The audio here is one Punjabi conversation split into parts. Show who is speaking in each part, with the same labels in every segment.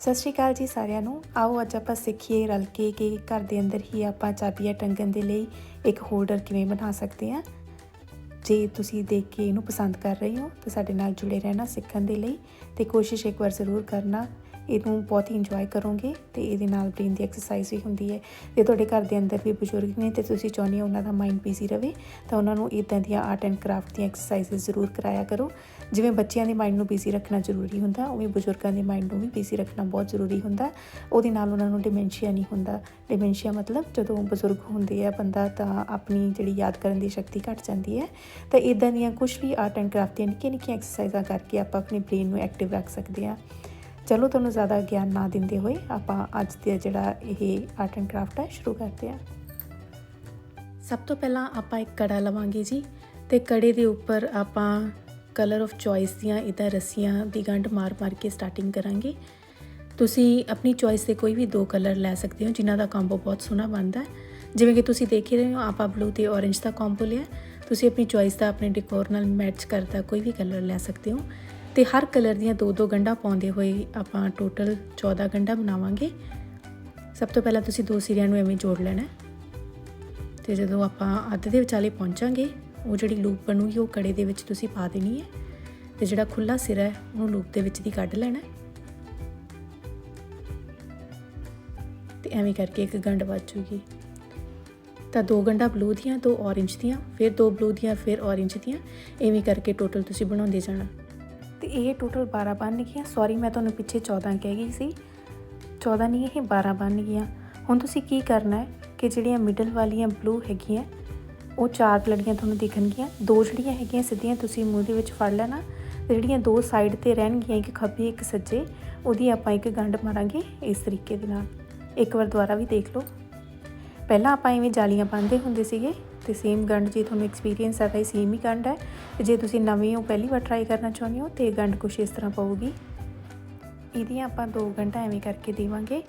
Speaker 1: ਸਤਿ ਸ਼੍ਰੀ ਅਕਾਲ ਜੀ ਸਾਰਿਆਂ ਨੂੰ। ਆਓ ਅੱਜ ਆਪਾਂ ਸਿੱਖੀਏ ਰਲ ਕੇ ਕਿ ਘਰ ਦੇ ਅੰਦਰ ਹੀ ਆਪਾਂ ਚਾਬੀਆਂ ਟੰਗਣ ਦੇ ਲਈ ਇੱਕ ਹੋਲਡਰ ਕਿਵੇਂ ਬਣਾ ਸਕਦੇ ਹਾਂ। ਜੇ ਤੁਸੀਂ ਦੇਖ ਕੇ ਇਹਨੂੰ ਪਸੰਦ ਕਰ ਰਹੇ ਹੋ ਤਾਂ ਸਾਡੇ ਨਾਲ ਜੁੜੇ ਰਹਿਣਾ ਸਿੱਖਣ ਦੇ ਲਈ ਤੇ ਕੋਸ਼ਿਸ਼ ਇੱਕ ਵਾਰ ਜ਼ਰੂਰ ਕਰਨਾ। ਇਹਨੂੰ ਬਹੁਤ ਹੀ ਇੰਜੋਏ ਕਰੋਗੇ ਤੇ ਇਹਦੇ ਨਾਲ ਬ੍ਰੇਨ ਦੀ ਐਕਸਰਸਾਈਜ਼ ਵੀ ਹੁੰਦੀ ਹੈ ਤੇ ਤੁਹਾਡੇ ਘਰ ਦੇ ਅੰਦਰ ਵੀ ਬਜ਼ੁਰਗ ਨੇ ਤੇ ਤੁਸੀਂ ਚਾਹੁੰਦੇ ਹੋ ਉਹਨਾਂ ਦਾ ਮਾਈਂਡ ਬਿਜ਼ੀ ਰਵੇ ਤਾਂ ਉਹਨਾਂ ਨੂੰ ਇਦਾਂ ਦੀਆਂ ਆਰਟ ਐਂਡ ਕਰਾਫਟ ਦੀਆਂ ਐਕਸਰਸਾਈਜ਼ ਜ਼ਰੂਰ ਕਰਾਇਆ ਕਰੋ। ਜਿਵੇਂ ਬੱਚਿਆਂ ਦੇ ਮਾਈਂਡ ਨੂੰ ਬਿਜ਼ੀ ਰੱਖਣਾ ਜ਼ਰੂਰੀ ਹੁੰਦਾ, ਉਵੇਂ ਬਜ਼ੁਰਗਾਂ ਦੇ ਮਾਈਂਡ ਨੂੰ ਵੀ ਬਿਜ਼ੀ ਰੱਖਣਾ ਬਹੁਤ ਜ਼ਰੂਰੀ ਹੁੰਦਾ। ਉਹਦੇ ਨਾਲ ਉਹਨਾਂ ਨੂੰ ਡਿਮੈਂਸ਼ੀਆ ਨਹੀਂ ਹੁੰਦਾ। ਡਿਮੈਂਸ਼ੀਆ ਮਤਲਬ ਜਦੋਂ ਬਜ਼ੁਰਗ ਹੁੰਦੇ ਆ ਬੰਦਾ ਤਾਂ ਆਪਣੀ ਜਿਹੜੀ ਯਾਦ ਕਰਨ ਦੀ ਸ਼ਕਤੀ ਘਟ ਜਾਂਦੀ ਹੈ। ਤਾਂ ਇਦਾਂ ਦੀਆਂ ਕੁਝ ਵੀ ਆਰਟ ਐਂਡ ਕਰਾਫਟ ਦੀਆਂ ਨਿੱਕੀਆਂ ਨਿੱਕੀਆਂ ਐਕਸਰਸਾਈਜ਼ਾਂ ਕਰਕੇ ਆਪਾਂ ਆਪਣੇ ਬ੍ਰੇਨ ਨੂੰ ਐਕਟਿਵ ਰੱਖ ਸਕਦੇ ਹਾਂ। ਚਲੋ ਤੁਹਾਨੂੰ ਜ਼ਿਆਦਾ ਗਿਆਨ ਨਾ ਦਿੰਦੇ ਹੋਏ ਆਪਾਂ ਅੱਜ ਦਾ ਜਿਹੜਾ ਇਹ ਆਰਟ ਐਂਡ ਕਰਾਫਟ ਹੈ ਸ਼ੁਰੂ ਕਰਦੇ ਹਾਂ। ਸਭ ਤੋਂ ਪਹਿਲਾਂ ਆਪਾਂ ਇੱਕ ਕੜਾ ਲਵਾਂਗੇ ਜੀ ਤੇ ਕੜੇ ਦੇ ਉੱਪਰ ਆਪਾਂ ਕਲਰ ਆਫ ਚੋਇਸ ਦੀਆਂ ਇਦਾਂ ਰੱਸੀਆਂ ਦੀ ਗੰਢ ਮਾਰ-ਮਾਰ ਕੇ ਸਟਾਰਟਿੰਗ ਕਰਾਂਗੇ। ਤੁਸੀਂ ਆਪਣੀ ਚੋਇਸ ਦੇ ਕੋਈ ਵੀ ਦੋ ਕਲਰ ਲੈ ਸਕਦੇ ਹੋ, ਜਿਨ੍ਹਾਂ ਦਾ ਕੰਬੋ ਬਹੁਤ ਸੋਹਣਾ ਬਣਦਾ ਹੈ। ਜਿਵੇਂ ਕਿ ਤੁਸੀਂ ਦੇਖ ਰਹੇ ਹੋ, ਆਪਾਂ ਬਲੂ ਤੇ orange ਦਾ ਕੰਬੋ ਲਿਆ। ਤੁਸੀਂ ਆਪਣੀ ਚੋਇਸ ਦਾ ਆਪਣੇ ਡਿਕੋਰ ਨਾਲ ਮੈਚ ਕਰਦਾ ਕੋਈ ਵੀ ਕਲਰ ਲੈ ਸਕਦੇ ਹੋ। ਤੇ ਹਰ ਕਲਰ ਦੀਆਂ ਦੋ ਦੋ ਗੰਢਾਂ ਪਾਉਂਦੇ ਹੋਏ ਆਪਾਂ ਟੋਟਲ 14 ਗੰਢਾਂ ਬਣਾਵਾਂਗੇ। ਸਭ ਤੋਂ ਪਹਿਲਾਂ ਤੁਸੀਂ ਦੋ ਸਿਰਿਆਂ ਨੂੰ ਐਵੇਂ ਜੋੜ ਲੈਣਾ ਤੇ ਜਦੋਂ ਆਪਾਂ ਅੱਧ ਦੇ ਵਿਚਾਲੇ ਪਹੁੰਚਾਂਗੇ, ਉਹ ਜਿਹੜੀ ਲੂਪ ਬਣੂਗੀ, ਉਹ ਕੜੇ ਦੇ ਵਿੱਚ ਤੁਸੀਂ ਪਾ ਦੇਣੀ ਹੈ। ਤੇ ਜਿਹੜਾ ਖੁੱਲਾ ਸਿਰਾ ਹੈ, ਉਹਨੂੰ ਲੂਪ ਦੇ ਵਿੱਚ ਦੀ ਕੱਢ ਲੈਣਾ ਤੇ ਐਵੇਂ ਕਰਕੇ ਇੱਕ ਗੰਢ ਵੱਜ ਜੂਗੀ। ਤਾਂ ਦੋ ਗੰਢਾਂ ਬਲੂ ਦੀਆਂ, ਦੋ orange ਦੀਆਂ, ਫਿਰ ਦੋ ਬਲੂ ਦੀਆਂ, ਫਿਰ orange ਦੀਆਂ। ਐਵੇਂ ਕਰਕੇ ਟੋਟਲ ਤੁਸੀਂ ਬਣਾਉਂਦੇ ਜਾਣਾ। ਤੇ ਇਹ ਟੋਟਲ 12 ਬਣ ਗਈਆਂ। ਸੌਰੀ ਮੈਂ ਤੁਹਾਨੂੰ ਪਿੱਛੇ 14 ਕਹਿ ਗਈ ਸੀ। 14 ਨਹੀਂ, ਇਹ 12 ਬਣ ਗਈਆਂ। ਹੁਣ ਤੁਸੀਂ ਕੀ ਕਰਨਾ ਹੈ ਕਿ ਜਿਹੜੀਆਂ ਮਿਡਲ ਵਾਲੀਆਂ ਬਲੂ ਹੈਗੀਆਂ, ਉਹ ਚਾਰ ਲੜੀਆਂ ਤੁਹਾਨੂੰ ਦਿਖਣਗੀਆਂ। ਦੋ ਜਿਹੜੀਆਂ ਹੈਗੀਆਂ ਸਿੱਧੀਆਂ ਤੁਸੀਂ ਮੂੰਹ ਦੇ ਵਿੱਚ ਫੜ ਲੈਣਾ। ਤੇ ਜਿਹੜੀਆਂ ਦੋ ਸਾਈਡ ਤੇ ਰਹਿਣਗੀਆਂ, ਇੱਕ ਖੱਬੀ, ਇੱਕ ਸੱਜੇ, ਉਹਦੀ ਆਪਾਂ ਇੱਕ ਗੰਢ ਮਾਰਾਂਗੇ ਇਸ ਤਰੀਕੇ ਦੇ ਨਾਲ। ਇੱਕ ਵਾਰ ਦੁਬਾਰਾ ਵੀ ਦੇਖ ਲਓ। ਪਹਿਲਾਂ ਆਪਾਂ ਐਵੇਂ ਜਾਲੀਆਂ ਪਾਉਂਦੇ ਹੁੰਦੇ ਸੀਗੇ। ਤੇ ਸੇਮ ਗੰਢ ਜੇ ਤੁਹਾਨੂੰ ਐਕਸਪੀਰੀਅੰਸ ਹੈ ਤਾਂ ਇਹ ਸੇਮ ਹੀ ਗੰਢ ਹੈ। ਤੇ ਜੇ ਤੁਸੀਂ ਨਵੀਂ ਹੋ, ਪਹਿਲੀ ਵਾਰ ਟਰਾਈ ਕਰਨਾ ਚਾਹੁੰਦੇ ਹੋ, ਤੇ ਇਹ ਗੰਢ ਕੁਛ ਇਸ ਤਰ੍ਹਾਂ ਪਊਗੀ। ਇਹਦੀਆਂ ਆਪਾਂ ਦੋ ਗੰਢਾਂ ਐਵੇਂ ਕਰਕੇ ਦੇਵਾਂਗੇ।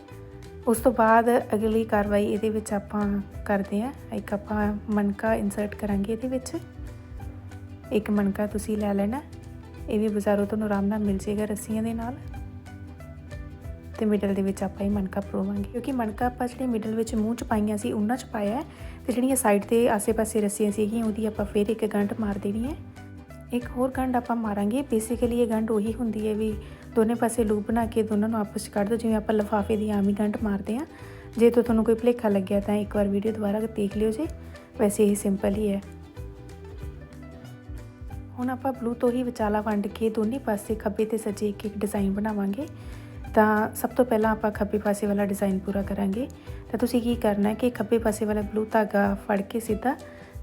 Speaker 1: ਉਸ ਤੋਂ ਬਾਅਦ ਅਗਲੀ ਕਾਰਵਾਈ ਇਹਦੇ ਵਿੱਚ ਆਪਾਂ ਕਰਦੇ ਆ ਇੱਕ ਆਪਾਂ ਮਣਕਾ ਇਨਸਰਟ ਕਰਾਂਗੇ ਇਹਦੇ ਵਿੱਚ। ਇੱਕ ਮਣਕਾ ਤੁਸੀਂ ਲੈ ਲੈਣਾ। ਇਹ ਵੀ ਬਾਜ਼ਾਰੋਂ ਤੁਹਾਨੂੰ ਆਰਾਮ ਨਾਲ ਮਿਲ ਜੇਗਾ ਰੱਸੀਆਂ ਦੇ ਨਾਲ। ਤੇ ਮਿਡਲ ਦੇ ਵਿੱਚ ਆਪਾਂ ਇਹ ਮਣਕਾ ਪਰੋਵਾਂਗੇ ਕਿਉਂਕਿ ਮਣਕਾ ਆਪਾਂ ਜਿਹੜੇ ਮਿਡਲ ਵਿੱਚ ਮੂੰਹ ਚ ਪਾਈਆਂ ਸੀ, ਉਹਨਾਂ ਚ ਪਾਇਆ ਹੈ ਤੇ ਜਿਹੜੀਆਂ ਸਾਈਡ ਤੇ ਆਸੇ-ਪਾਸੇ ਰੱਸੀਆਂ ਸੀਗੀਆਂ, ਉਹਦੀ ਆਪਾਂ ਫੇਰ ਇੱਕ ਗੰਢ ਮਾਰ ਦੇਣੀ ਹੈ। ਇੱਕ ਹੋਰ ਗੰਢ ਆਪਾਂ ਮਾਰਾਂਗੇ। ਬੇਸਿਕਲੀ ਇਹ ਗੰਢ ਉਹੀ ਹੁੰਦੀ ਹੈ ਵੀ ਦੋਨੇ ਪਾਸੇ ਲੂਪ ਬਣਾ ਕੇ ਦੋਨਾਂ ਨੂੰ ਆਪਸ ਚ ਕੱਢ ਦੋ। ਜਿਵੇਂ ਆਪਾਂ ਲਫਾਫੇ ਦੀ ਆਮ ਹੀ ਗੰਢ ਮਾਰਦੇ ਆ ਜੇ ਤੋਂ ਤੁਹਾਨੂੰ ਕੋਈ ਭੁਲੇਖਾ ਲੱਗਿਆ ਤਾਂ ਇੱਕ ਵਾਰ ਵੀਡੀਓ ਦੁਬਾਰਾ ਦੇਖ ਲਿਓ ਜੀ। ਵੈਸੇ ਇਹ ਸਿੰਪਲ ਹੀ ਹੈ। ਹੁਣ ਆਪਾਂ ਬਲੂ ਤੋਂ ਹੀ ਵਿਚਾਲਾ ਵੰਡ ਕੇ ਦੋਨੇ ਪਾਸੇ ਖੱਬੇ ਤੇ ਸੱਜੇ ਇੱਕ ਇੱਕ ਡਿਜ਼ਾਈਨ ਬਣਾਵਾਂਗੇ। ਤਾਂ ਸਭ ਤੋਂ ਪਹਿਲਾਂ ਆਪਾਂ ਖੱਬੇ ਪਾਸੇ ਵਾਲਾ ਡਿਜ਼ਾਈਨ ਪੂਰਾ ਕਰਾਂਗੇ। ਤਾਂ ਤੁਸੀਂ ਕੀ ਕਰਨਾ ਹੈ ਕਿ ਖੱਬੇ ਪਾਸੇ ਵਾਲਾ ਬਲੂ ਧਾਗਾ ਫੜ ਕੇ ਸਿੱਧਾ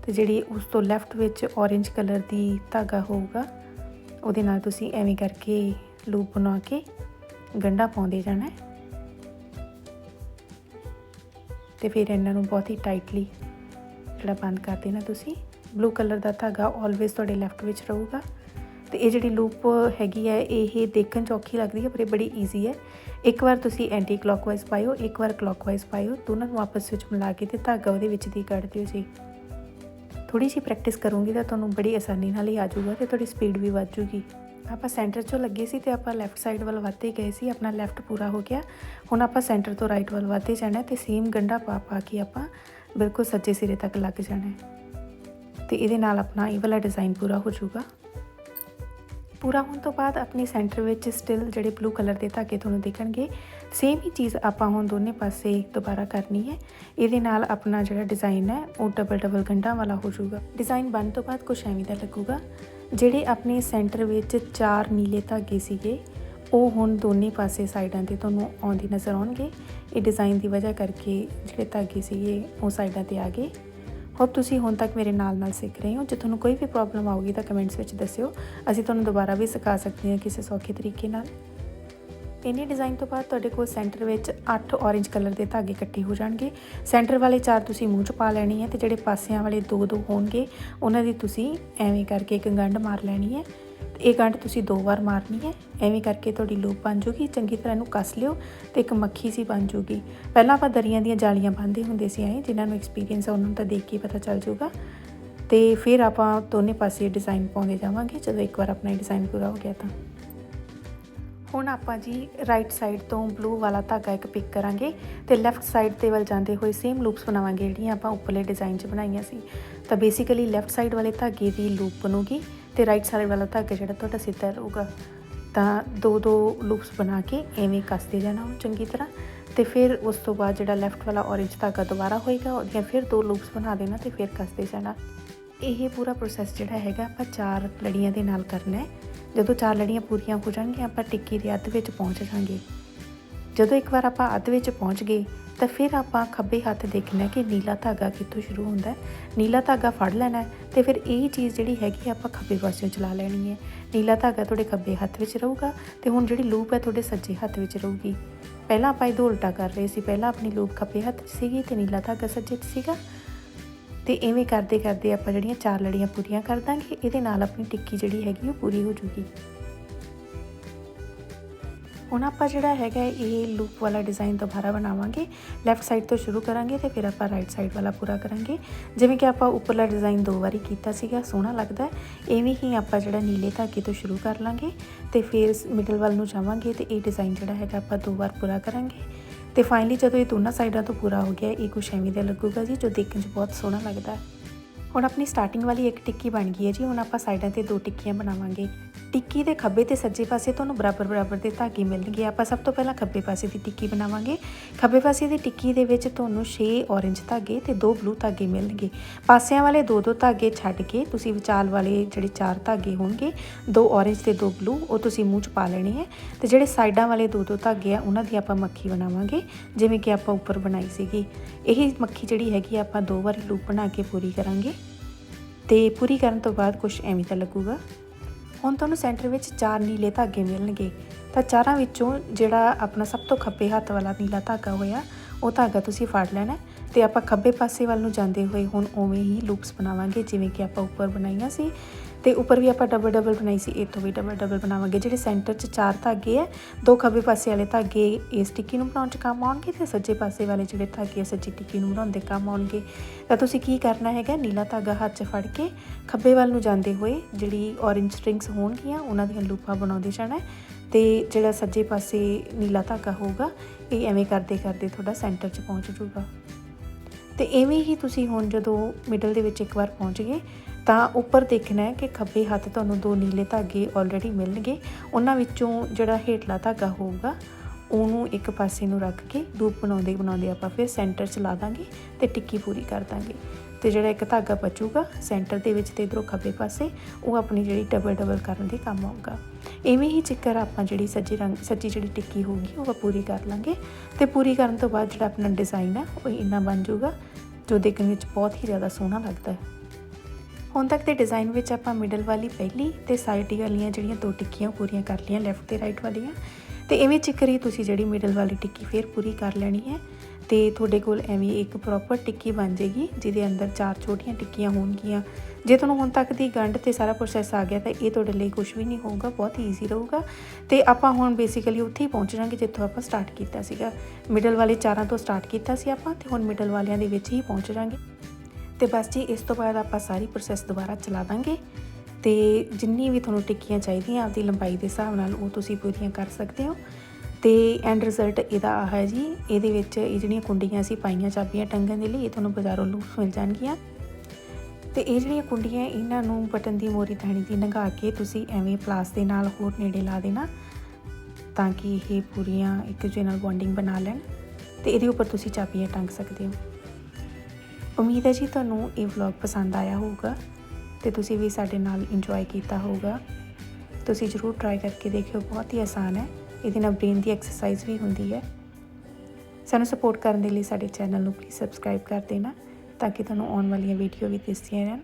Speaker 1: ਤੇ ਜਿਹੜੀ ਉਸ ਤੋਂ ਲੈਫਟ ਵਿੱਚ orange ਕਲਰ ਦੀ ਧਾਗਾ ਹੋਊਗਾ, ਉਹਦੇ ਨਾਲ ਤੁਸੀਂ ਐਵੇਂ ਕਰਕੇ ਲੂਪ ਬਣਾ ਕੇ ਗੰਢਾ ਪਾਉਂਦੇ ਜਾਣਾ ਹੈ। ਤੇ ਫਿਰ ਇਹਨਾਂ ਨੂੰ ਬਹੁਤ ਹੀ ਟਾਈਟਲੀ ਜਿਹੜਾ ਬੰਦ ਕਰ ਦੇਣਾ ਤੁਸੀਂ। ਬਲੂ ਕਲਰ ਦਾ ਧਾਗਾ ਆਲਵੇਸ ਤੁਹਾਡੇ ਲੈਫਟ ਵਿੱਚ ਰਹੂਗਾ। ਤੇ ਇਹ ਜਿਹੜੀ ਲੂਪ ਹੈਗੀ ਹੈ, ਇਹ ਦੇਖਣ ਚ ਔਖੀ ਲੱਗਦੀ ਹੈ, ਪਰ ਇਹ ਬੜੀ ਈਜ਼ੀ ਹੈ। ਇੱਕ ਵਾਰ ਤੁਸੀਂ ਐਂਟੀ ਕਲੌਕਵਾਈਜ਼ ਪਾਇਓ, ਇੱਕ ਵਾਰ ਕਲੌਕਵਾਈਜ਼ ਪਾਇਓ, ਦੋਨਾਂ ਨੂੰ ਆਪਸ ਵਿੱਚ ਮਿਲਾ ਕੇ ਤੇ ਧਾਗਾ ਉਹਦੇ ਵਿੱਚ ਦੀ ਕੱਢ ਦਿਓ ਜੀ। ਥੋੜੀ ਜਿਹੀ ਪ੍ਰੈਕਟਿਸ ਕਰੋਗੇ ਤਾਂ ਤੁਹਾਨੂੰ ਬੜੀ ਆਸਾਨੀ ਨਾਲ ਹੀ ਆ ਜਾਊਗਾ ਤੇ ਤੁਹਾਡੀ ਸਪੀਡ ਵੀ ਵੱਧ ਜੂਗੀ ਆਪਾਂ ਸੈਂਟਰ 'ਚੋਂ ਲੱਗੇ ਸੀ ਤੇ ਆਪਾਂ ਲੈਫਟ ਸਾਈਡ ਵੱਲ ਵਧਦੇ ਗਏ ਸੀ, ਆਪਣਾ ਲੈਫਟ ਪੂਰਾ ਹੋ ਗਿਆ। ਹੁਣ ਆਪਾਂ ਸੈਂਟਰ ਤੋਂ ਰਾਈਟ ਵੱਲ ਵਧਦੇ ਜਾਣਾ ਤੇ ਸੇਮ ਗੰਢਾ ਪਾ ਪਾ ਕੇ ਆਪਾਂ ਬਿਲਕੁਲ ਸੱਜੇ ਸਿਰੇ ਤੱਕ ਲੱਗ ਜਾਣਾ। ਹੈ ਤੇ ਇਹਦੇ ਨਾਲ ਆਪਣਾ ਇਹ ਵਾਲਾ ਡਿਜ਼ਾਈਨ ਪੂਰਾ ਹੋ ਜਾਊਗਾ। ਪੂਰਾ ਹੋਣ ਤੋਂ ਬਾਅਦ ਆਪਣੇ ਸੈਂਟਰ ਵਿੱਚ ਸਟਿਲ ਜਿਹੜੇ ਬਲੂ ਕਲਰ ਦੇ ਧਾਗੇ ਤੁਹਾਨੂੰ ਦਿਖਣਗੇ ਸੇਮ ਹੀ ਚੀਜ਼ ਆਪਾਂ ਹੁਣ ਦੋਨੇ ਪਾਸੇ ਦੁਬਾਰਾ ਕਰਨੀ ਹੈ। ਇਹਦੇ ਨਾਲ ਆਪਣਾ ਜਿਹੜਾ ਡਿਜ਼ਾਈਨ ਹੈ, ਉਹ ਡਬਲ ਡਬਲ ਗੰਢਾਂ ਵਾਲਾ ਹੋ ਜਾਊਗਾ। ਡਿਜ਼ਾਈਨ ਬਣਨ ਤੋਂ ਬਾਅਦ ਕੁਝ ਐਵੇਂ ਦਾ ਲੱਗੂਗਾ, ਜਿਹੜੇ ਆਪਣੇ ਸੈਂਟਰ ਵਿੱਚ ਚਾਰ ਨੀਲੇ ਧਾਗੇ ਸੀਗੇ, ਉਹ ਹੁਣ ਦੋਨੇ ਪਾਸੇ ਸਾਈਡਾਂ ਤੇ ਤੁਹਾਨੂੰ ਆਉਂਦੇ ਨਜ਼ਰ ਆਉਣਗੇ। ਇਹ ਡਿਜ਼ਾਈਨ ਦੀ ਵਜ੍ਹਾ ਕਰਕੇ ਜਿਹੜੇ ਧਾਗੇ ਸੀਗੇ, ਉਹ ਸਾਈਡਾਂ ਤੇ ਆ ਗਏ। ਹੋਪ ਤੁਸੀਂ ਹੁਣ ਤੱਕ ਮੇਰੇ ਨਾਲ ਨਾਲ ਸਿੱਖ ਰਹੇ ਹੋ। ਜੇ ਤੁਹਾਨੂੰ ਕੋਈ ਵੀ ਪ੍ਰੋਬਲਮ ਆਊਗੀ ਤਾਂ ਕਮੈਂਟਸ ਵਿੱਚ ਦੱਸਿਓ। ਅਸੀਂ ਤੁਹਾਨੂੰ ਦੁਬਾਰਾ ਵੀ ਸਿਖਾ ਸਕਦੇ ਹਾਂ ਕਿਸੇ ਸੌਖੇ ਤਰੀਕੇ ਨਾਲ। ਇਹਨੇ ਡਿਜ਼ਾਈਨ ਤੋਂ ਬਾਅਦ ਤੁਹਾਡੇ ਕੋਲ ਸੈਂਟਰ ਵਿੱਚ 8 orange ਕਲਰ ਦੇ ਧਾਗੇ ਇਕੱਠੇ ਹੋ ਜਾਣਗੇ। ਸੈਂਟਰ ਵਾਲੇ ਚਾਰ ਤੁਸੀਂ ਮੂੰਹ 'ਚ ਪਾ ਲੈਣੀ ਹੈ ਤੇ ਜਿਹੜੇ ਪਾਸਿਆਂ ਵਾਲੇ ਦੋ ਦੋ ਹੋਣਗੇ, ਉਹਨਾਂ ਦੀ ਤੁਸੀਂ ਐਵੇਂ ਕਰਕੇ ਇੱਕ ਗੰਢ ਮਾਰ ਲੈਣੀ ਹੈ। ਇਹ ਗੰਢ ਤੁਸੀਂ ਦੋ ਵਾਰ ਮਾਰਨੀ ਹੈ। ਐਵੇਂ ਕਰਕੇ ਤੁਹਾਡੀ ਲੂਪ ਬਣ ਜੂਗੀ। ਚੰਗੀ ਤਰ੍ਹਾਂ ਇਹਨੂੰ ਕੱਸ ਲਿਓ ਤੇ ਇੱਕ ਮੱਖੀ ਸੀ ਬਣ ਜੂਗੀ। ਪਹਿਲਾਂ ਆਪਾਂ ਦਰੀਆਂ ਦੀਆਂ ਜਾਲੀਆਂ ਬੰਨ੍ਹਦੇ ਹੁੰਦੇ ਸੀ ਐਂ, ਜਿਨ੍ਹਾਂ ਨੂੰ ਐਕਸਪੀਰੀਅੰਸ ਆ, ਉਹਨਾਂ ਨੂੰ ਤਾਂ ਦੇਖ ਕੇ ਪਤਾ ਚੱਲ ਜੂਗਾ। ਤੇ ਫਿਰ ਆਪਾਂ ਦੋਨੇ ਪਾਸੇ ਡਿਜ਼ਾਈਨ ਪਾਉਂਦੇ ਜਾਵਾਂਗੇ, ਜਦੋਂ ਇੱਕ ਵਾਰ ਆਪਣਾ ਡਿਜ਼ਾਈਨ ਪੂਰਾ ਹੋ ਗਿਆ ਤਾਂ। ਹੁਣ ਆਪਾਂ ਜੀ ਰਾਈਟ ਸਾਈਡ ਤੋਂ ਬਲੂ ਵਾਲਾ ਧਾਗਾ ਇੱਕ ਪਿਕ ਕਰਾਂਗੇ ਤੇ ਲੈਫਟ ਸਾਈਡ ਤੇ ਵੱਲ ਜਾਂਦੇ ਹੋਏ ਸੇਮ ਲੂਪਸ ਬਣਾਵਾਂਗੇ ਜਿਹੜੀਆਂ ਆਪਾਂ ਉੱਪਰਲੇ ਡਿਜ਼ਾਈਨ 'ਚ ਬਣਾਈਆਂ ਸੀ। ਤਾਂ ਬੇਸਿਕਲੀ ਲੈਫਟ ਸਾਈਡ ਵਾਲੇ ਧਾਗੇ ਦੀ ਲੂਪ ਬਣੂਗੀ। ਤੇ ਰਾਈਟ ਸਾਈਡ ਵਾਲਾ ਧਾਗਾ ਜਿਹੜਾ ਤੁਹਾਡਾ ਸਿੱਧਾ ਰਹੂਗਾ, ਤਾਂ ਦੋ ਦੋ ਲੂਪਸ ਬਣਾ ਕੇ ਐਵੇਂ ਕੱਸਦੇ ਜਾਣਾ ਉਹ ਚੰਗੀ ਤਰ੍ਹਾਂ। ਤੇ ਫਿਰ ਉਸ ਤੋਂ ਬਾਅਦ ਜਿਹੜਾ ਲੈਫਟ ਵਾਲਾ orange ਧਾਗਾ ਦੁਬਾਰਾ ਹੋਏਗਾ, ਉਹਦੀਆਂ ਫਿਰ ਦੋ ਲੂਪਸ ਬਣਾ ਦੇਣਾ ਤੇ ਫਿਰ ਕੱਸਦੇ ਜਾਣਾ। ਇਹ ਪੂਰਾ ਪ੍ਰੋਸੈਸ ਜਿਹੜਾ ਹੈਗਾ, ਆਪਾਂ ਚਾਰ ਲੜੀਆਂ ਦੇ ਨਾਲ ਕਰਨਾ ਹੈ। ਜਦੋਂ ਚਾਰ ਲੜੀਆਂ ਪੂਰੀਆਂ ਹੋ ਜਾਣਗੀਆਂ, ਆਪਾਂ ਟਿੱਕੀ ਦੇ ਅੱਧ ਵਿੱਚ ਪਹੁੰਚ ਜਾਵਾਂਗੇ। ਜਦੋਂ ਇੱਕ ਵਾਰ ਆਪਾਂ ਅੱਧ ਵਿੱਚ ਪਹੁੰਚ ਗਏ ਤਾਂ ਫਿਰ ਆਪਾਂ ਖੱਬੇ ਹੱਥ ਦੇਖਣਾ ਕਿ ਨੀਲਾ ਧਾਗਾ ਕਿੱਥੋਂ ਸ਼ੁਰੂ ਹੁੰਦਾ ਹੈ। ਨੀਲਾ ਧਾਗਾ ਫੜ ਲੈਣਾ ਹੈ ਤੇ ਫਿਰ ਇਹ ਚੀਜ਼ ਜਿਹੜੀ ਹੈਗੀ ਆਪਾਂ ਖੱਬੇ ਪਾਸਿਓਂ ਚਲਾ ਲੈਣੀ ਹੈ। ਨੀਲਾ ਧਾਗਾ ਤੁਹਾਡੇ ਖੱਬੇ ਹੱਥ ਵਿੱਚ ਰਹੂਗਾ ਤੇ ਹੁਣ ਜਿਹੜੀ ਲੂਪ ਹੈ ਤੁਹਾਡੇ ਸੱਜੇ ਹੱਥ ਵਿੱਚ ਰਹੂਗੀ। ਪਹਿਲਾਂ ਆਪਾਂ ਇਹਨੂੰ ਉਲਟਾ ਕਰ ਰਹੇ ਸੀ, ਪਹਿਲਾਂ ਆਪਣੀ ਲੂਪ ਖੱਬੇ ਹੱਥ 'ਚ ਸੀਗੀ ਤੇ ਨੀਲਾ ਧਾਗਾ ਸੱਜੇ 'ਚ ਸੀਗਾ। ਤੇ ਇਵੇਂ ਕਰਦੇ ਕਰਦੇ ਆਪਾਂ ਜਿਹੜੀਆਂ ਚਾਰ ਲੜੀਆਂ ਪੂਰੀਆਂ ਕਰ ਦਾਂਗੇ, ਇਹਦੇ ਨਾਲ ਆਪਣੀ ਟਿੱਕੀ ਜਿਹੜੀ ਹੈਗੀ ਉਹ ਪੂਰੀ ਹੋ ਜੂਗੀ। ਹੁਣ ਆਪਾਂ ਜਿਹੜਾ ਹੈਗਾ ਇਹ ਲੂਪ ਵਾਲਾ ਡਿਜ਼ਾਈਨ ਦੁਬਾਰਾ ਬਣਾਵਾਂਗੇ। ਲੈਫਟ ਸਾਈਡ ਤੋਂ ਸ਼ੁਰੂ ਕਰਾਂਗੇ ਤੇ ਫਿਰ ਆਪਾਂ ਰਾਈਟ ਸਾਈਡ ਵਾਲਾ ਪੂਰਾ ਕਰਾਂਗੇ। ਜਿਵੇਂ ਕਿ ਆਪਾਂ ਉੱਪਰਲਾ ਡਿਜ਼ਾਈਨ ਦੋ ਵਾਰੀ ਕੀਤਾ ਸੀਗਾ, ਸੋਹਣਾ ਲੱਗਦਾ ਹੈ। ਐਵੇਂ ਹੀ ਆਪਾਂ ਜਿਹੜਾ ਨੀਲੇ ਧਾਗੇ ਤੋਂ ਸ਼ੁਰੂ ਕਰ ਲਾਂਗੇ ਤੇ ਫਿਰ ਮਿਡਲ ਵੱਲ ਨੂੰ ਜਾਵਾਂਗੇ ਤੇ ਇਹ ਡਿਜ਼ਾਈਨ ਜਿਹੜਾ ਹੈਗਾ ਆਪਾਂ ਦੋ ਵਾਰ ਪੂਰਾ ਕਰਾਂਗੇ। ਤੇ ਫਾਈਨਲੀ ਜਦੋਂ ਇਹ ਦੋਨਾਂ ਸਾਈਡਾਂ ਤੋਂ ਪੂਰਾ ਹੋ ਗਿਆ, ਇਹ ਕੁਛ ਐਵੇਂ ਦਾ ਲੱਗੂਗਾ ਜੀ, ਜੋ ਦੇਖਣ 'ਚ ਬਹੁਤ ਸੋਹਣਾ ਲੱਗਦਾ ਹੈ। ਹੁਣ ਆਪਣੀ ਸਟਾਰਟਿੰਗ ਵਾਲੀ ਇੱਕ ਟਿੱਕੀ ਬਣ ਗਈ ਹੈ ਜੀ, ਹੁਣ ਆਪਾਂ ਸਾਈਡਾਂ ਤੇ ਦੋ ਟਿੱਕੀਆਂ ਬਣਾਵਾਂਗੇ। ਟਿੱਕੀ ਦੇ ਖੱਬੇ ਤੇ ਸੱਜੇ ਪਾਸੇ ਤੁਹਾਨੂੰ ਬਰਾਬਰ ਬਰਾਬਰ ਦੇ ਧਾਗੇ ਮਿਲਣਗੇ। ਆਪਾਂ ਸਭ ਤੋਂ ਪਹਿਲਾਂ ਖੱਬੇ ਪਾਸੇ ਦੀ ਟਿੱਕੀ ਬਣਾਵਾਂਗੇ। ਖੱਬੇ ਪਾਸੇ ਦੀ ਟਿੱਕੀ ਦੇ ਵਿੱਚ ਤੁਹਾਨੂੰ 6 orange ਧਾਗੇ ਤੇ 2 ਬਲੂ ਧਾਗੇ ਮਿਲਣਗੇ। ਪਾਸਿਆਂ ਵਾਲੇ ਦੋ ਦੋ ਧਾਗੇ ਛੱਡ ਕੇ ਤੁਸੀਂ ਵਿਚਾਲ ਵਾਲੇ ਜਿਹੜੇ ਚਾਰ ਧਾਗੇ ਹੋਣਗੇ, ਦੋ orange ਤੇ ਦੋ ਬਲੂ ਉਹ ਤੁਸੀਂ ਮੂੰਹ 'ਚ ਪਾ ਲੈਣੇ ਹੈ। ਤੇ ਜਿਹੜੇ ਸਾਈਡਾਂ ਵਾਲੇ ਦੋ ਦੋ ਧਾਗੇ ਆ, ਉਹਨਾਂ ਦੀ ਆਪਾਂ ਮੱਖੀ ਬਣਾਵਾਂਗੇ, ਜਿਵੇਂ ਕਿ ਆਪਾਂ ਉੱਪਰ ਬਣਾਈ ਸੀਗੀ। ਇਹ ਮੱਖੀ ਜਿਹੜੀ ਹੈਗੀ ਆ, ਆਪਾਂ ਦੋ ਵਾਰੀ ਲੂਪ ਬਣਾ ਕੇ ਪੂਰੀ ਕਰਾਂਗੇ। ਤੇ ਪੂਰੀ ਕਰਨ ਤੋਂ ਬਾਅਦ ਕੁਝ ਐਵੇਂ ਤਾਂ ਲੱਗੂਗਾ। ਹੁਣ ਤੁਹਾਨੂੰ ਸੈਂਟਰ ਵਿੱਚ ਚਾਰ ਨੀਲੇ ਧਾਗੇ ਮਿਲਣਗੇ। ਤਾਂ ਚਾਰਾਂ ਵਿੱਚੋਂ ਜਿਹੜਾ ਆਪਣਾ ਸਭ ਤੋਂ ਖੱਬੇ ਹੱਥ ਵਾਲਾ ਨੀਲਾ ਧਾਗਾ ਹੋਇਆ, ਉਹ ਧਾਗਾ ਤੁਸੀਂ ਫੜ ਲੈਣਾ ਹੈ ਤੇ ਆਪਾਂ ਖੱਬੇ ਪਾਸੇ ਵੱਲ ਨੂੰ ਜਾਂਦੇ ਹੋਏ ਹੁਣ ਉਵੇਂ ਹੀ ਲੂਪਸ ਬਣਾਵਾਂਗੇ, ਜਿਵੇਂ ਕਿ ਆਪਾਂ ਉੱਪਰ ਬਣਾਈਆਂ ਸੀ। ਤੇ ਉੱਪਰ ਵੀ ਆਪਾਂ ਡਬਲ ਡਬਲ ਬਣਾਈ ਸੀ, ਇੱਥੋਂ ਵੀ ਡਬਲ ਡਬਲ ਬਣਾਵਾਂਗੇ। ਜਿਹੜੇ ਸੈਂਟਰ 'ਚ ਚਾਰ ਧਾਗੇ ਹੈ ਦੋ ਖੱਬੇ ਪਾਸੇ ਵਾਲੇ ਧਾਗੇ ਇਸ ਟਿੱਕੀ ਨੂੰ ਬਣਾਉਣ 'ਚ ਕੰਮ ਆਉਣਗੇ ਤੇ ਸੱਜੇ ਪਾਸੇ ਵਾਲੇ ਜਿਹੜੇ ਧਾਗੇ ਆ, ਸੱਜੀ ਟਿੱਕੀ ਨੂੰ ਬਣਾਉਣ ਦੇ ਕੰਮ ਆਉਣਗੇ। ਤਾਂ ਤੁਸੀਂ ਕੀ ਕਰਨਾ ਹੈਗਾ, ਨੀਲਾ ਧਾਗਾ ਹੱਥ 'ਚ ਫੜ ਕੇ ਖੱਬੇ ਵੱਲ ਨੂੰ ਜਾਂਦੇ ਹੋਏ ਜਿਹੜੀ orange ਸਟ੍ਰਿੰਗਸ ਹੋਣਗੀਆਂ, ਉਹਨਾਂ ਦੀਆਂ ਲੂਪਾਂ ਬਣਾਉਂਦੇ ਜਾਣਾ ਹੈ ਤੇ ਜਿਹੜਾ ਸੱਜੇ ਪਾਸੇ ਨੀਲਾ ਧਾਗਾ ਹੋਊਗਾ, ਇਹ ਐਵੇਂ ਕਰਦੇ ਕਰਦੇ ਤੁਹਾਡਾ ਸੈਂਟਰ 'ਚ ਪਹੁੰਚ ਜਾਊਗਾ। ਤੇ ਐਵੇਂ ਹੀ ਤੁਸੀਂ ਹੁਣ ਜਦੋਂ ਮਿਡਲ ਦੇ ਵਿੱਚ ਇੱਕ ਵਾਰ ਪਹੁੰਚ ਗਏ ਤਾਂ ਉੱਪਰ ਦੇਖਣਾ ਹੈ ਕਿ ਖੱਬੇ ਹੱਥ ਤੁਹਾਨੂੰ ਦੋ ਨੀਲੇ ਧਾਗੇ ਆਲਰੇਡੀ ਮਿਲਣਗੇ। ਉਹਨਾਂ ਵਿੱਚੋਂ ਜਿਹੜਾ ਹੇਠਲਾ ਧਾਗਾ ਹੋਊਗਾ, ਉਹਨੂੰ ਇੱਕ ਪਾਸੇ ਨੂੰ ਰੱਖ ਕੇ ਲੂਪ ਬਣਾਉਂਦੇ ਬਣਾਉਂਦੇ ਆਪਾਂ ਫਿਰ ਸੈਂਟਰ 'ਚ ਲਾ ਦਾਂਗੇ ਤੇ ਟਿੱਕੀ ਪੂਰੀ ਕਰ ਦਾਂਗੇ। ਤੇ ਜਿਹੜਾ ਇੱਕ ਧਾਗਾ ਬਚੂਗਾ ਸੈਂਟਰ ਦੇ ਵਿੱਚ ਤੇ ਇਧਰੋਂ ਖੱਬੇ ਪਾਸੇ, ਉਹ ਆਪਣੀ ਜਿਹੜੀ ਡਬਲ ਡਬਲ ਕਰਨ ਦੇ ਕੰਮ ਆਊਗਾ। ਐਵੇਂ ਹੀ ਚੱਕਰ ਆਪਾਂ ਜਿਹੜੀ ਸੱਜੀ ਰੰਗ, ਸੱਜੀ ਜਿਹੜੀ ਟਿੱਕੀ ਹੋਊਗੀ, ਉਹ ਪੂਰੀ ਕਰ ਲਾਂਗੇ। ਤੇ ਪੂਰੀ ਕਰਨ ਤੋਂ ਬਾਅਦ ਜਿਹੜਾ ਆਪਣਾ ਡਿਜ਼ਾਈਨ ਹੈ, ਉਹ ਇੰਨਾ ਬਣ ਜਾਊਗਾ, ਜੋ ਦੇਖਣ ਵਿੱਚ ਬਹੁਤ ਹੀ ਜ਼ਿਆਦਾ ਸੋਹਣਾ ਲੱਗਦਾ ਹੈ। ਹੁਣ ਤੱਕ ਦੇ ਡਿਜ਼ਾਈਨ ਵਿੱਚ ਆਪਾਂ ਮਿਡਲ ਵਾਲੀ ਪਹਿਲੀ ਤੇ ਸਾਈਡ ਵਾਲੀਆਂ ਜਿਹੜੀਆਂ ਦੋ ਟਿੱਕੀਆਂ ਪੂਰੀਆਂ ਕਰ ਲਈਆਂ ਲੈਫਟ ਤੇ ਰਾਈਟ ਵਾਲੀਆਂ। ਤੇ ਐਵੇਂ ਚੱਕਰ ਹੀ ਤੁਸੀਂ ਜਿਹੜੀ ਮਿਡਲ ਵਾਲੀ ਟਿੱਕੀ ਫੇਰ ਪੂਰੀ ਕਰ ਲੈਣੀ ਹੈ। ਤੇ ਤੁਹਾਡੇ ਕੋਲ ਐਵੇਂ ਇੱਕ ਪ੍ਰੋਪਰ ਟਿੱਕੀ ਬਣ ਜੇਗੀ, ਜਿਹਦੇ ਅੰਦਰ ਚਾਰ ਛੋਟੀਆਂ ਟਿੱਕੀਆਂ ਹੋਣਗੀਆਂ। ਜੇ ਤੁਹਾਨੂੰ ਹੁਣ ਤੱਕ ਦੀ ਗੰਢ ਤੇ ਸਾਰਾ ਪ੍ਰੋਸੈਸ ਆ ਗਿਆ ਤਾਂ ਇਹ ਤੁਹਾਡੇ ਲਈ ਕੁਝ ਵੀ ਨਹੀਂ ਹੋਊਗਾ, ਬਹੁਤ ਈਜ਼ੀ ਰਹੂਗਾ। ਤੇ ਆਪਾਂ ਹੁਣ ਬੇਸਿਕਲੀ ਉੱਥੇ ਹੀ ਪਹੁੰਚ ਜਾਾਂਗੇ ਜਿੱਥੋਂ ਆਪਾਂ ਸਟਾਰਟ ਕੀਤਾ ਸੀਗਾ। ਮਿਡਲ ਵਾਲੇ ਚਾਰਾਂ ਤੋਂ ਸਟਾਰਟ ਕੀਤਾ ਸੀ ਆਪਾਂ ਤੇ ਹੁਣ ਮਿਡਲ ਵਾਲਿਆਂ ਦੇ ਵਿੱਚ ਹੀ ਪਹੁੰਚ ਜਾਾਂਗੇ ਤੇ ਬਸ ਜੀ, ਇਸ ਤੋਂ ਬਾਅਦ ਆਪਾਂ ਸਾਰੀ ਪ੍ਰੋਸੈਸ ਦੁਬਾਰਾ ਚਲਾ ਦਾਂਗੇ ਤੇ ਜਿੰਨੀ ਵੀ ਤੁਹਾਨੂੰ ਟਿੱਕੀਆਂ ਚਾਹੀਦੀਆਂ ਆਪਦੀ ਲੰਬਾਈ ਦੇ ਹਿਸਾਬ ਨਾਲ ਉਹ ਤੁਸੀਂ ਪੂਰੀਆਂ ਕਰ ਸਕਦੇ ਹੋ। ਤੇ ਐਂਡ ਰਿਜ਼ਲਟ ਇਹਦਾ ਆ ਹੈ ਜੀ, ਇਹਦੇ ਵਿੱਚ ਇਹ ਜਿਹੜੀਆਂ ਕੁੰਡੀਆਂ ਸੀ ਪਾਈਆਂ ਚਾਬੀਆਂ ਟੰਗਣ ਦੇ ਲਈ, ਇਹ ਤੁਹਾਨੂੰ ਬਾਜ਼ਾਰੋਂ ਲੂਪ ਮਿਲ ਜਾਣਗੀਆਂ। ਤੇ ਇਹ ਜਿਹੜੀਆਂ ਕੁੰਡੀਆਂ ਇਹਨਾਂ ਨੂੰ ਬਟਨ ਦੀ ਮੋਰੀ ਤਹਿਣੀ ਦੀ ਲੰਘਾ ਕੇ ਤੁਸੀਂ ਐਵੇਂ ਪਲਾਸ ਦੇ ਨਾਲ ਹੋਰ ਨੇੜੇ ਲਾ ਦੇਣਾ ਤਾਂ ਕਿ ਇਹ ਪੂਰੀਆਂ ਇੱਕ ਦੂਜੇ ਨਾਲ ਬੌਂਡਿੰਗ ਬਣਾ ਲੈਣ ਤੇ ਇਹਦੇ ਉੱਪਰ ਤੁਸੀਂ ਚਾਬੀਆਂ ਟੰਗ ਸਕਦੇ ਹੋ। ਉਮੀਦ ਹੈ ਜੀ ਤੁਹਾਨੂੰ ਇਹ ਵਲੌਗ ਪਸੰਦ ਆਇਆ ਹੋਊਗਾ ਤੇ ਤੁਸੀਂ ਵੀ ਸਾਡੇ ਨਾਲ ਇੰਜੋਏ ਕੀਤਾ ਹੋਊਗਾ। ਤੁਸੀਂ ਜ਼ਰੂਰ ਟਰਾਈ ਕਰਕੇ ਦੇਖਿਓ, ਬਹੁਤ ਹੀ ਆਸਾਨ ਹੈ। ਇਹਦੇ ਨਾਲ ਬ੍ਰੇਨ ਦੀ ਐਕਸਰਸਾਈਜ਼ ਵੀ ਹੁੰਦੀ ਹੈ। ਸਾਨੂੰ ਸਪੋਰਟ ਕਰਨ ਦੇ ਲਈ ਸਾਡੇ ਚੈਨਲ ਨੂੰ ਪਲੀਜ਼ ਸਬਸਕ੍ਰਾਈਬ ਕਰ ਦੇਣਾ ਤਾਂ ਕਿ ਤੁਹਾਨੂੰ ਆਉਣ ਵਾਲੀਆਂ ਵੀਡੀਓ ਵੀ ਦਿਸਦੀਆਂ ਰਹਿਣ।